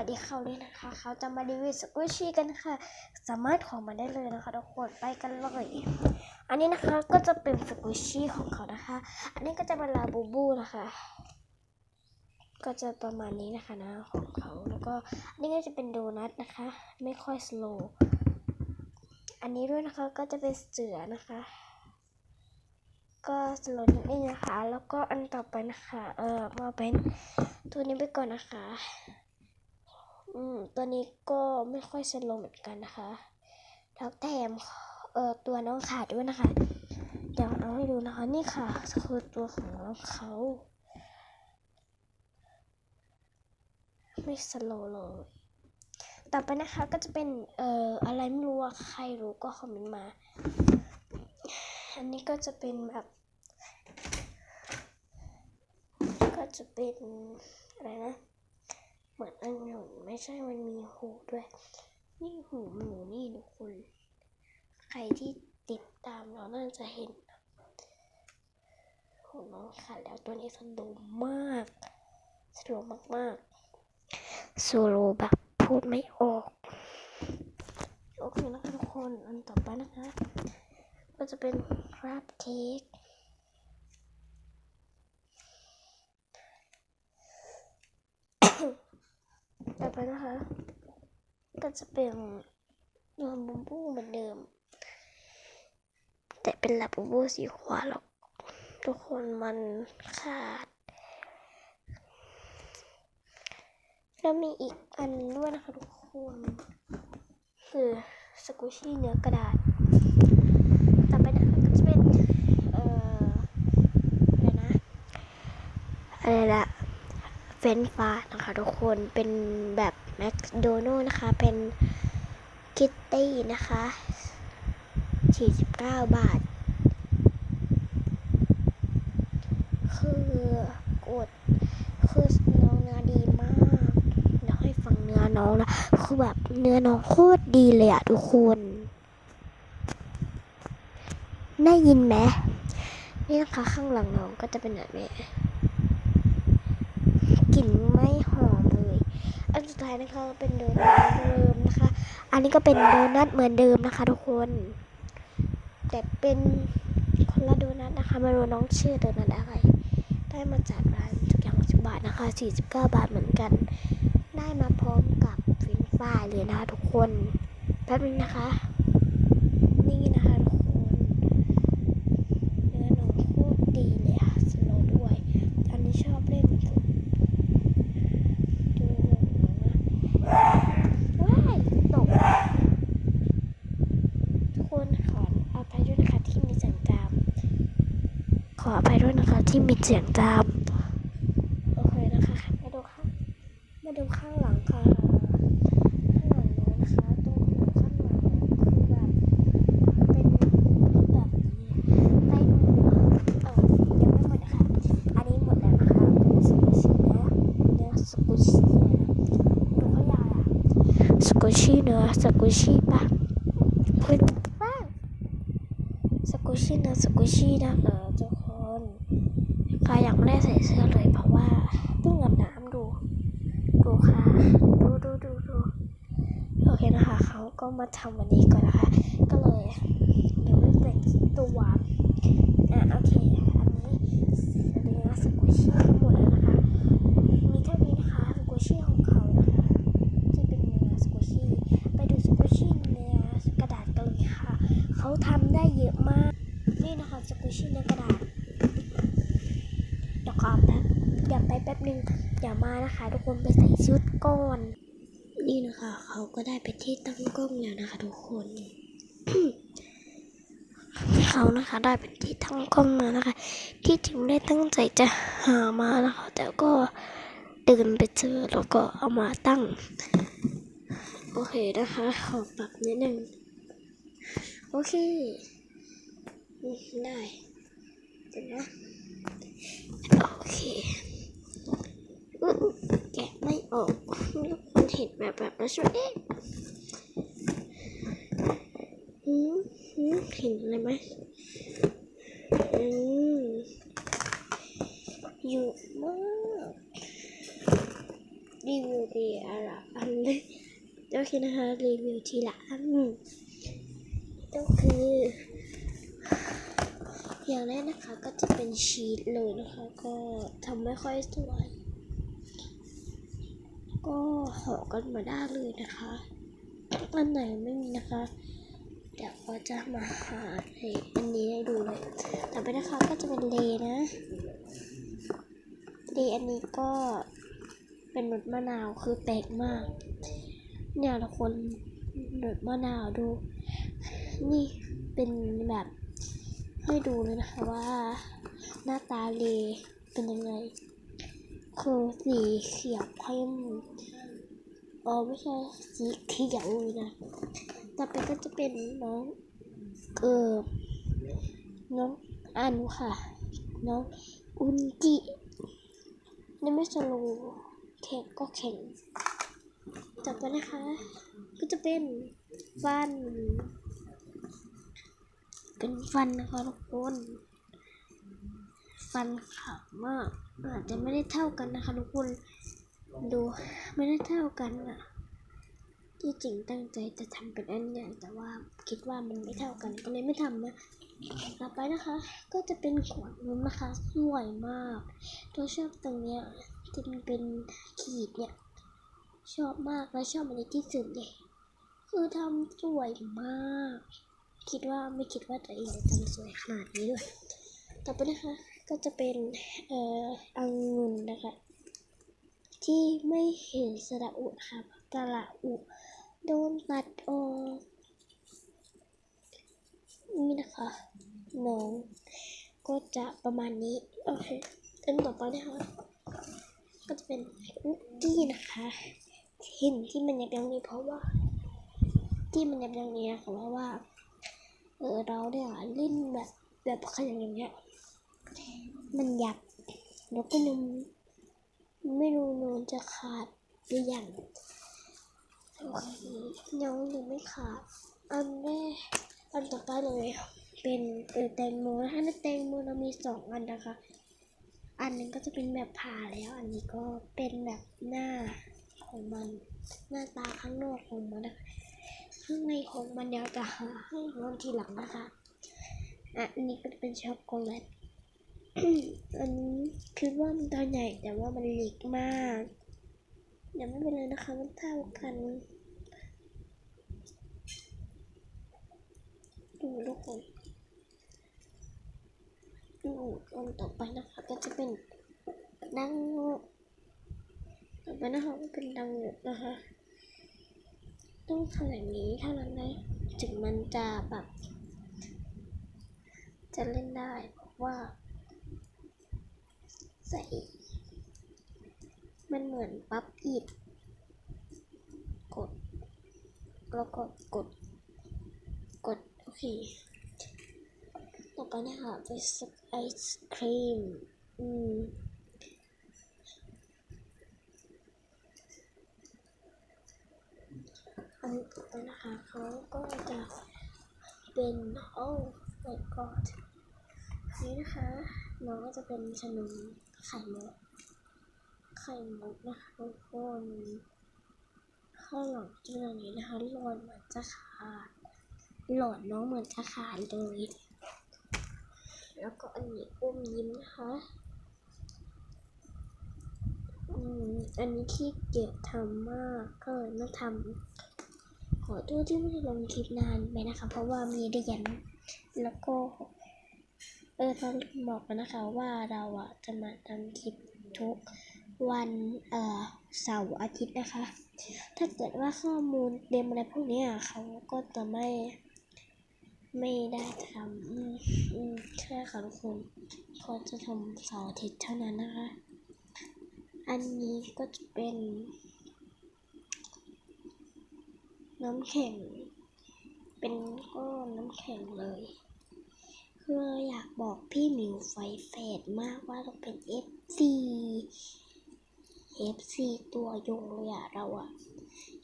วัสดีเขาเลยนะคะ เขาจะมารีวิวสกุชชี่กันค่ะ สามารถขอมาได้เลยนะคะทุกคนไปกันเลย อันนี้นะคะก็จะเป็นสกุชชี่ของเขานะคะ อันนี้ก็จะเป็นลาบูบูนะคะ ก็จะประมาณนี้นะคะนะของเขาแล้วก็อันนี้ก็จะเป็นโดนัทนะคะ ไม่ค่อยสโลว์อันนี้ด้วยนะคะก็จะเป็นเสือนะคะ ก็สโลว์นิดนึงนะคะ แล้วก็อันต่อไปนะคะ เออมาเป็นตัวนี้ไปก่อนนะคะ อืม ตัวนี้ก็ไม่ค่อยสโลเหมือนกันนะคะแล้วแถมเอ่อตัวน้องขาดด้วยนะคะเดี๋ยวเอาให้ดูนะคะ นี่ค่ะคือตัวของน้องเขาไม่สโลเลยต่อไปนะคะก็จะเป็นเอ่ออะไรไม่รู้ใครรู้ก็คอมเมนต์มา อันนี้ก็จะเป็นแบบ ก็จะเป็นอะไรนะ เหมือนอันหนุนไม่ใช่มันมีหูด้วย นี่หูหมูนี่ทุกคน ใครที่ติดตามเราน่าจะเห็นหูน้องขาดแล้วตัวนี้สโลว์มากสโลว์มากๆสโลแบบพูดไม่ออกโอเคนะคะทุกคนอันต่อไปนะคะ ก็จะเป็นครับเค้ก ต่อไปนะคะ ก็จะเป็นนวลบูบูเหมือนเดิม แต่เป็นลาบูบูสีขวาหรอกทุกคนมันขาด แล้วมีอีกอันด้วยนะคะทุกคนคือสกูชี่เนื้อกระดาษต่อไปนะคะก็จะเป็น เอ่ออะไรนะอะไรละ เฟนฟรานะคะทุกคนเป็นแบบแมคโดนัลนะคะ เป็นคิตตี้นะคะ 49 บาท คือกดคือน้องเนื้อดีมากเดี๋ยวให้ฟังเนื้อน้องนะคือแบบเนื้อน้องโคตรดีเลยอะทุกคนได้ยินไหมนี่นะคะข้างหลังน้องก็จะเป็นแบบนี้ ลิ่นไม่หอมเลย อันสุดท้ายนะคะเป็นโดนัทเดิมนะคะ อันนี้ก็เป็นโดนัทเหมือนเดิมนะคะ ทุกคน แต่เป็นคนละโดนัทนะคะไม่รู้น้องชื่อโดนัทอะไร ได้มาจากร้านทุกอย่างสิบบาทนะคะ 49 บาทเหมือนกัน ได้มาพร้อมกับฟรนฟรายเลยนะคะทุกคนแป๊บนึงนะคะ นี่นะคะทุกคน เนื้อหนังโคตรดีเลยอะสโลว์ด้วย อันนี้ชอบเล่นสุดดูหนังนะว้ายตก ทุกคนขออภัยด้วยนะคะที่มีเสียงตาม ขออ ภัยด้วยนะคะที่มีเสียงตามโอเคนะคะมาดูข้างมาดูข้างหลังค่ะข้างหลังนู้นนะคะตรงหูข้างหลังคือแบบเป็นแบบนี้ไปดูเออยังไม่หมดนะคะอันนี้หมดแล้วนะคะเป็นสกุชี่เนื้อเนื้อสกุชี่ดูเขายาวอะสกุชี่เนื้อสกุชี่ปะไปดูบ้างสกุชี่เนื้อสกุชี่นะคะทุก คนก็ยังไม่ได้ใส่เสื้อเลย เพราะว่าเพิ่งอาบน้ำดู ดูค่ะ ดูดูดูดูโอเคนะคะ เขาก็มาทำวันนี้ก่อนนะคะ ก็เลยเดี๋ยวไม่แต่งตัวอะโอเค อันนี้อันนี้นะสกูชี่ทั้งหมดแล้วนะคะ มีเท่านี้นะคะสกูชี่ของเขานะคะที่เป็นเนื้อสกูชี่ไปดูสกูชี่เนื้อกระดาษกันเลยค่ะ เขาทำได้เยอะมาก นี่นะคะสกูชี่เนื้อกระดาษเดี๋ยวขอแป๊บเดี๋ยวไปแป๊บ นึงเดี๋ยวมานะคะ ทุกคนไปใส่ชุดก่อน นี่นะคะ เขาก็ได้ไปที่ตั้งกล้องแล้วนะคะ ทุกคน เขานะคะ ได้เป็นที่ตั้งกล้องมานะคะ ที่จริงไม่ได้ตั้งใจจะหามานะคะ แต่ก็เดินไปเจอแล้วก็เอามาตั้ง โอเคนะคะ ขอปรับนิดนึงโอเค ได้เดี๋ยวนะโอเค แกะไม่ออกทุกคนเห็นแบบแบบนั้นใช่ไหมเอ๊ะอืมอืมเห็นอะไรไหมอืมเยอะมากรีวิวดีอะไรอันเลยโอเคนะคะรีวิวทีละอันก็คืออย่างแรกนะคะก็จะเป็นชีสเลยนะคะ ก็ทำไม่ค่อยสวย ก็หอกันมาได้เลยนะคะอันไหนไม่มีนะคะเดี๋ยวก็จะมาหาในอันนี้ให้ดูเลยต่อไปนะคะก็จะเป็นเลนะเลอันนี้ก็เป็นรสมะนาวคือแปลกมาก เนี่ยทุกคนรสมะนาวดู นี่เป็นแบบให้ดูเลยนะคะว่าหน้าตาเลเป็นยังไงคือสีเขียวเข้ม อ๋อไม่ใช่สีเขียวเลยนะต่อไปก็จะเป็นน้องเออน้องอันค่ะ น้องอุนจินี่ไม่สโลแข็งก็แข็งต่อไปนะคะ ก็จะเป็นฟัน เป็นฟันนะคะทุกคน ฟันขาวมาก อาจจะไม่ได้เท่ากันนะคะทุกคน ดูไม่ได้เท่ากันอะที่จริงตั้งใจจะทำเป็นอันใหญ่แต่ว่าคิดว่ามันไม่เท่ากันก็เลยไม่ทำนะต่อไปนะคะ ก็จะเป็นขวดนมนะคะ สวยมากตัวชอบตรงเนี้ยที่มันเป็นขีดเนี่ย ชอบมากและชอบมันในที่สุดเลยคือทำสวยมาก คิดว่าไม่คิดว่าตัวเองจะทำสวยขนาดนี้ด้วย ต่อไปนะคะก็จะเป็นเอ่อองุ่นนะคะ ที่ไม่เห็นสระอุค่ะกะละอุโดนตัดออกนี่นะคะน้องก็จะประมาณนี้ โอเคอันต่อไปนะคะ ก็จะเป็นอุกกี้นะคะเห็นที่มันยับยังนี้เพราะว่า ที่มันยับยังนี้นะคะเพราะว่า เออเราเนี่ยเล่นแบบแบบขยันอย่างเงี้ยมันยับแล้วก็นม ไม่รู้นมจะขาดหรือยังโอเคยังยังไม่ขาด อันแรกอันต่อไปเลย เป็นเออแตงโมนะคะในแตงโมเรามีสองอันนะคะ อันหนึงก็จะเป็นแบบผ่าแล้ว อันนี้ก็เป็นแบบหน้าของมัน หน้าตาข้างนอกของมันนะคะข้างในของมันเดี๋ยวจะหาให้น้องทีหลังนะคะอะอันนี้ก็จะเป็นช็อกโกแลต อันนี้คือว่ามันตัวใหญ่แต่ว่ามันเล็กมากเดี๋ยวไม่เป็นไรนะคะมันเท่ากันดูทุกคนดูอันต่อไปนะคะก็จะเป็นดังโงต่อไปนะคะก็เป็นดังโงนะคะต้องทำอย่างนี้เท่านั้นนะถึงมันจะแบบ จะเล่นได้เพราะว่า ใส่ มันเหมือนปั๊บอิดกด แล้วก็กด กด โอเค ต่อไปนะคะเป็นไอศครีม อืมอันต่อไปนะคะเขาก็จะเป็น โอ้ my god นี่นะคะ น้องก็จะเป็นชนมไข่มุกไข่มุกนะคะทุกคนข้างหลังจะเป็นอย่างนี้นะคะหลอดเหมือนจะขาดหลอดน้องเหมือนจะขาดเลย แล้วก็อันนี้อุ้มยิ้มนะคะอืมอันนี้ขี้เกียจทำมากก็เลยไม่ทำขอโทษที่ไม่ได้ลงคลิปนานไปนะคะ เพราะว่ามีเรียนแล้วก็ เออต้องบอกกันนะคะว่าเราอะจะมาทำคลิปทุกวันเอ่อเสาร์อาทิตย์นะคะ ถ้าเกิดว่าข้อมูลเต็มอะไรพวกนี้ยเขาก็จะไม่ไม่ได้ทำอืมอืมใช่ค่ะทุกคนเขาจะทำเสาร์อาทิตย์เท่านั้นนะคะ อันนี้ก็จะเป็น น้ำแข็ง เป็นก้อนน้ำแข็งเลย คืออยากบอกพี่หมิวไฟเฟดมากว่าเราเป็น FC FC ตัวยงเลยอะเราอะ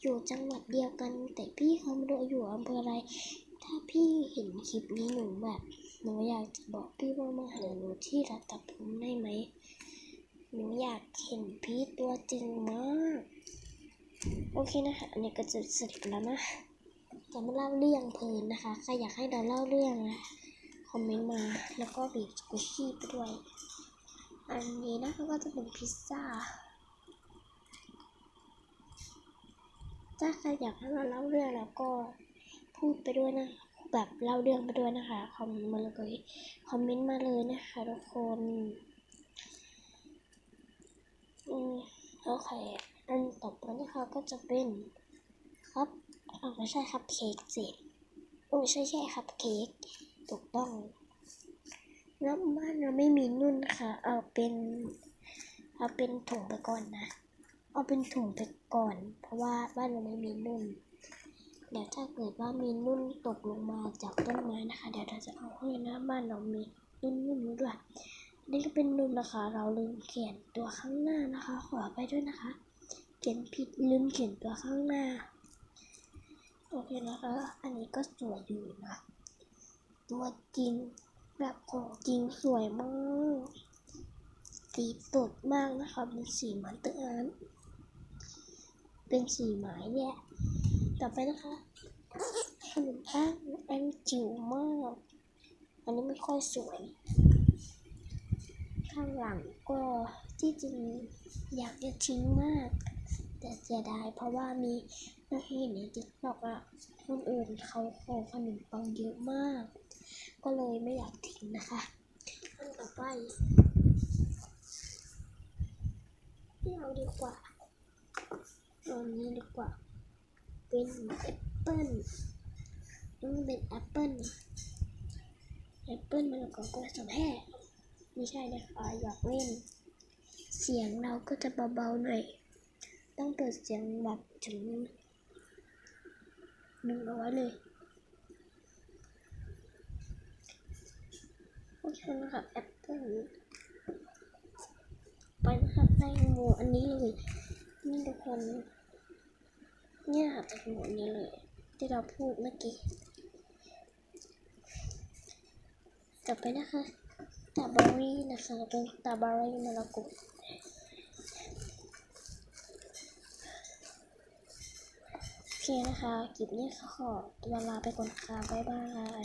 อยู่จังหวัดเดียวกัน แต่พี่เขาไม่รู้อยู่อำเภออะไร ถ้าพี่เห็นคลิปนี้หนูแบบหนูอยากจะบอกพี่ว่ามาหาหนูที่รัตภูมิได้ไหมหนูอยากเห็นพี่ตัวจริงมาก โอเคนะคะอันนี้ก็จะเสร็จแล้วนะจะมาเล่าเรื่องเพลินนะคะใครอยากให้เราเล่าเรื่องนะ คอมเมนต์มา แล้วก็บีบสกุชชี่ไปด้วย อันนี้นะคะก็จะเป็นพิซซ่า ถ้าใครอยากให้เราเล่าเรื่องแล้วก็พูดไปด้วยนะ แบบเล่าเรื่องไปด้วยนะคะ คอมเมนต์มาเลยคอมเมนต์มาเลยนะคะทุกคนอืมโอเค อันต่อไปนะคะก็จะเป็นครับอ่าไม่ใช่ครับเค้กสิโอ้ไม่ใช่ใช่ครับเค้ก ถูกต้อง แล้วบ้านเราไม่มีนุ่นนะคะเอาเป็น เอาเป็นถุงไปก่อนนะ เอาเป็นถุงไปก่อน เพราะว่าบ้านเราไม่มีนุ่นเดี๋ยวถ้าเกิดว่ามีนุ่นตกลงมาจากต้นไม้นะคะ เดี๋ยวเราจะเอาให้นะบ้านเรามีนุ่นนุ่นด้วยนี่ก็เป็นนุ่นนะคะ เราลืมเขียนตัวข้างหน้านะคะ ขอไปด้วยนะคะ เขียนผิดลืมเขียนตัวข้างหน้า โอเคนะคะ อันนี้ก็สวยอยู่นะ ตัวจริง แบบของจริงสวยมากสีสดมากนะคะเป็นสีเหมันเตอร์นเป็นสีไม้เนี่ยต่อไปนะคะขนมปังอันจิ๋วมาก อันนี้ไม่ค่อยสวย ข้างหลังก็ที่จริงอยากจะทิ้งมาก แต่เสียดายเพราะว่ามีนักเห็นในติ๊กต็อกอะคนอื่นเขาขอขนมปังเยอะมาก ก็เลยไม่อยากทิ้งนะคะอันต่อไปไม่เอาดีกว่าเอาอันนี้ดีกว่า เป็นแอปเปิ้ลต้องเป็นแอปเปิ้ลแอปเปิ้ลมันก็กล้วยสองแห่ไม่ใช่นะคะอยากเล่น เสียงเราก็จะเบาๆหน่อย ต้องเปิดเสียงแบบถึงหนึ่งเอาไว้เลย โอเคนะคะแอปเปิ้ลไปนะคะแตงโมอันนี้เลย นี่ทุกคน เนี่ยค่ะแตงโมอันนี้เลย ที่เราพูดเมื่อกี้ต่อไปนะคะตรอเบอรี่นะคะเป็นตรอเบอรี่มะละกอโอเคนะคะคลิปนี้ขอตัวลาไปก่อนค่ะ บ๊ายบาย